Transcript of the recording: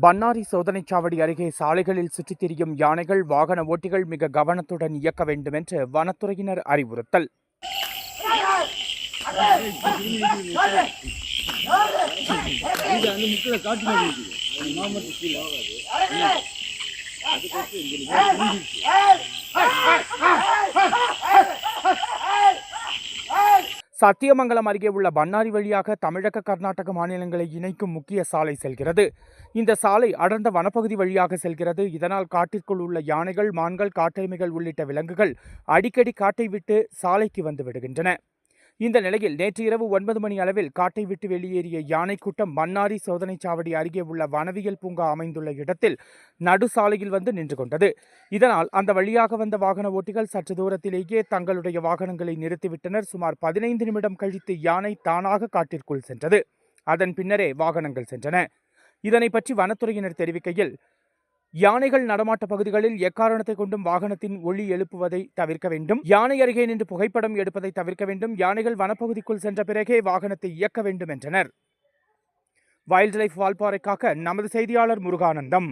பன்னாரி சோதனைச்சாவடி அருகே சாலைகளில் சுற்றித் திரியும் யானைகள் வாகன ஓட்டிகள் மிக கவனத்துடன் இயக்க வேண்டும் என்று வனத்துறையினர் அறிவுறுத்தல் காட்டு சத்தியமங்கலம் அருகே உள்ள பன்னாரி வழியாக தமிழக கர்நாடக மாநிலங்களை இணைக்கும் முக்கிய சாலை செல்கிறது. இந்த சாலை அடர்ந்த வனப்பகுதி வழியாக செல்கிறது. இதனால் காட்டிற்குள் உள்ள யானைகள் மான்கள் காட்டெருமைகள் உள்ளிட்ட விலங்குகள் அடிக்கடி காட்டை விட்டு சாலைக்கு வந்து விடுகின்றன. இந்த நிலையில் நேற்று இரவு ஒன்பது மணி அளவில் காட்டை விட்டு வெளியேறிய யானை கூட்டம் மன்னாரி சோதனை சாவடி அருகே உள்ள வனவியல் பூங்கா அமைந்துள்ள இடத்தில் நடு சாலையில் வந்து நின்று கொண்டது. இதனால் அந்த வழியாக வந்த வாகன ஓட்டிகள் சற்று தூரத்திலேயே தங்களுடைய வாகனங்களை நிறுத்திவிட்டனர். சுமார் பதினைந்து நிமிடம் கழித்து யானை தானாக காட்டிற்குள் சென்றது. அதன் பின்னரே வாகனங்கள் சென்றன. இதனை பற்றி வனத்துறையினர் தெரிவிக்கையில் யானைகள் நடமாட்ட பகுதிகளில் எக்காரணத்தை கொண்டும் வாகனத்தின் ஒளி எழுப்புவதை தவிர்க்க வேண்டும். யானை அருகே நின்று புகைப்படம் எடுப்பதை தவிர்க்க வேண்டும். யானைகள் வனப்பகுதிக்குள் சென்ற பிறகே வாகனத்தை இயக்க வேண்டும் என்றனர். வைல்ட் லைஃப் வால்பாறைக்காக நமது செய்தியாளர் முருகானந்தம்.